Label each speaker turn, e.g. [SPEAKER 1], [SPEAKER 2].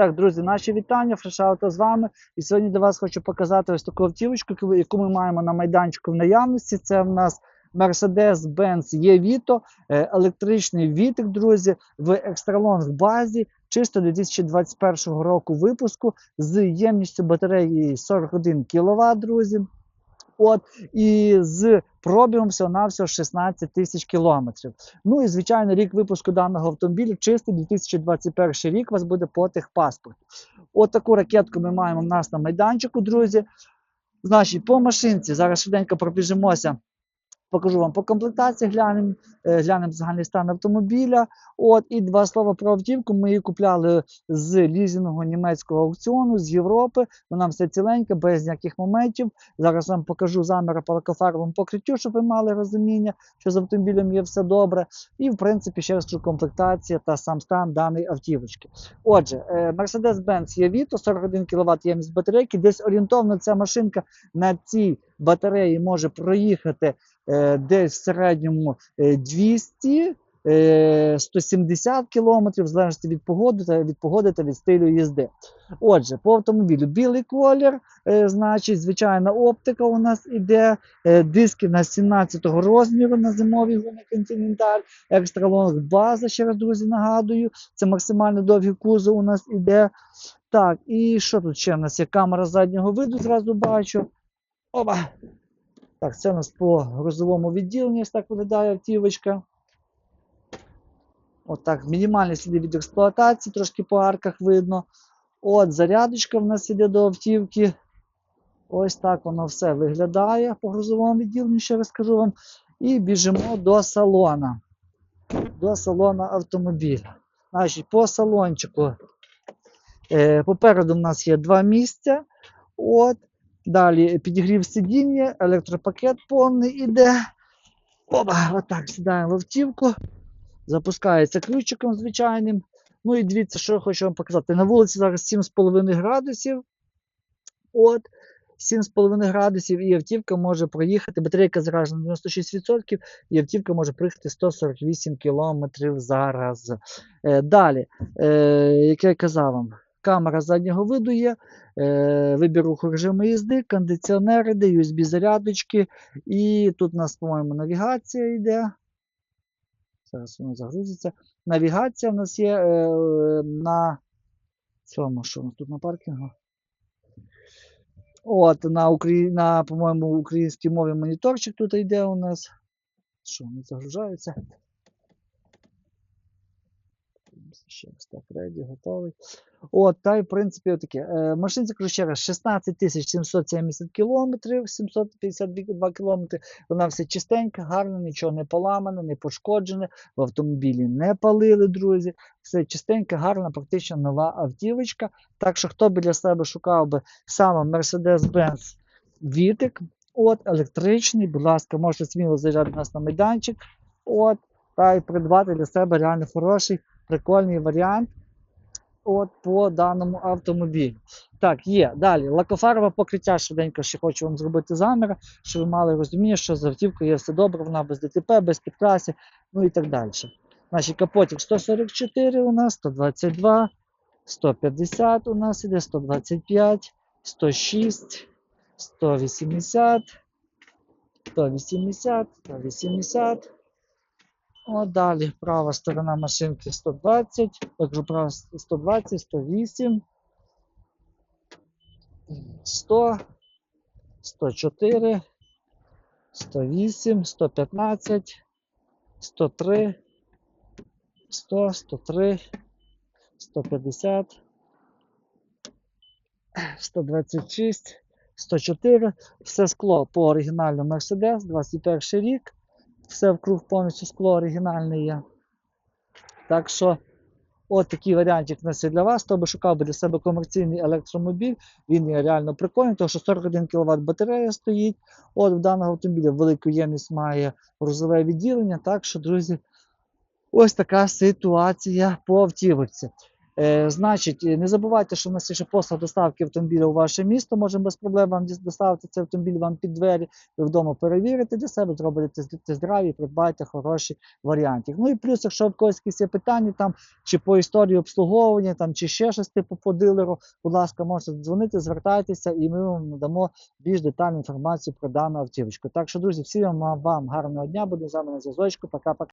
[SPEAKER 1] Так, друзі, наші вітання, Фрешауто з вами. І сьогодні для вас хочу показати ось таку автівочку, яку- яку ми маємо на майданчику в наявності. Це в нас Mercedes-Benz E-Vito, е, електричний Вітик, друзі, в екстралонг базі, чисто 2021 року випуску з ємністю батареї 41 кВт, друзі. От, і з пробігом всього-навсього 16 тисяч кілометрів. Ну і звичайно, рік випуску даного автомобіля чистий 2021 рік у вас буде по техпаспорту. От таку ракетку ми маємо в нас на майданчику, друзі. Значить, по машинці зараз швиденько пробіжимося. Покажу вам по комплектації, глянемо, е, глянемо загальний стан автомобіля. От і два слова про автівку. Ми її купляли з лізінгового німецького аукціону з Європи. Вона все ціленька, без ніяких моментів. Зараз вам покажу заміри по лакофарбовому покриттю, щоб ви мали розуміння, що з автомобілем є все добре. І, в принципі, ще раз кажу, комплектація та сам стан даної автівочки. Отже, е, Mercedes-Benz є Vito, 41 кВт ємність батарейки. Десь орієнтовно ця машинка на цій батареї може проїхати десь в середньому е, 200. е, 170 км, в залежності від погоди та від погоди та від стилю їзди. Отже, по автомобілю білий колір, е, значить, звичайна оптика у нас іде, е, диски на 17 розміру на зимовій гумі Continental, екстра лонг база, ще раз, друзі, нагадую. Це максимально довгий кузов у нас іде. Так, і що тут ще у нас є? Камера заднього виду, зразу бачу. Опа! Так, це у нас по грузовому відділенні ось так виглядає автівочка. Отак, мінімальні сліди від експлуатації, трошки по арках видно. От, зарядочка в нас іде до автівки. Ось так воно все виглядає по грузовому відділенню, ще раз скажу вам. І біжимо до салона. До салона автомобіля. Значить, по салончику. Е, попереду в нас є два місця. От. Далі підігрів сидіння, електропакет повний іде. Опа, отак сідаємо в автівку. Запускається ключиком звичайним. Ну і дивіться, що я хочу вам показати. На вулиці зараз 7,5 градусів. От. 7,5 градусів, і автівка може проїхати. Батарейка заражена на 96%, і автівка може проїхати 148 км зараз. Е, далі, е, як я казав вам, камера заднього виду є, е, вибір режиму їзди, кондиціонери, де USB-зарядочки. І тут у нас, по-моєму, навігація йде. Зараз воно загрузиться. Навігація в нас є е, на цьому, що у нас тут на паркінгу. От, на, Украї... на по-моєму, українській мові моніторчик тут йде у нас. Що, не загружається? Ще раз так, реді, готовий. От, та й в принципі отаке. Е, машинці, кажу ще раз, 16 770 кілометрів, 752 кілометри. Вона все чистенька, гарна, нічого не поламане, не пошкоджене. В автомобілі не палили, друзі. Все чистенька, гарна, практично нова автівочка. Так що, хто біля себе шукав би саме Mercedes-Benz Вітик, от, електричний, будь ласка, можете сміло заїжджати нас на майданчик. От, та й придбати для себе реально хороший, прикольний варіант от по даному автомобілю. Так, є. Далі. Лакофарове покриття швиденько ще хочу вам зробити заміри, щоб ви мали розуміння, що з автівкою є все добре, вона без ДТП, без підкрасів, ну і так далі. Значить, капотик 144 у нас, 122, 150 у нас іде, 125, 106, 180, 180, 180. О, далі права сторона машинки 120, також права 120, 108, 100, 104, 108, 115, 103, 100, 103, 150, 126, 104. Все скло по оригінальному Mercedes, 21 рік все вкруг повністю скло оригінальне є. Так що, от такий варіантик нас для вас. Хто би шукав для себе комерційний електромобіль, він є реально прикольний, тому що 41 кВт батарея стоїть. От в даного автомобіля велику ємність має грузове відділення. Так що, друзі, ось така ситуація по автівці. Е, значить, не забувайте, що в нас є ще послуга доставки автомобіля у ваше місто. Можемо без проблем вам доставити цей автомобіль вам під двері. Ви вдома перевірите для себе, зробите тест-драйв і придбаєте хороші варіанти. Ну і плюс, якщо в когось якісь є питання там чи по історії обслуговування, там чи ще щось типу по дилеру, будь ласка, можете дзвонити, звертайтеся, і ми вам надамо більш детальну інформацію про дану автівочку. Так що, друзі, всім вам, вам гарного дня, будемо з вами на зв'язочку. Пока-пока.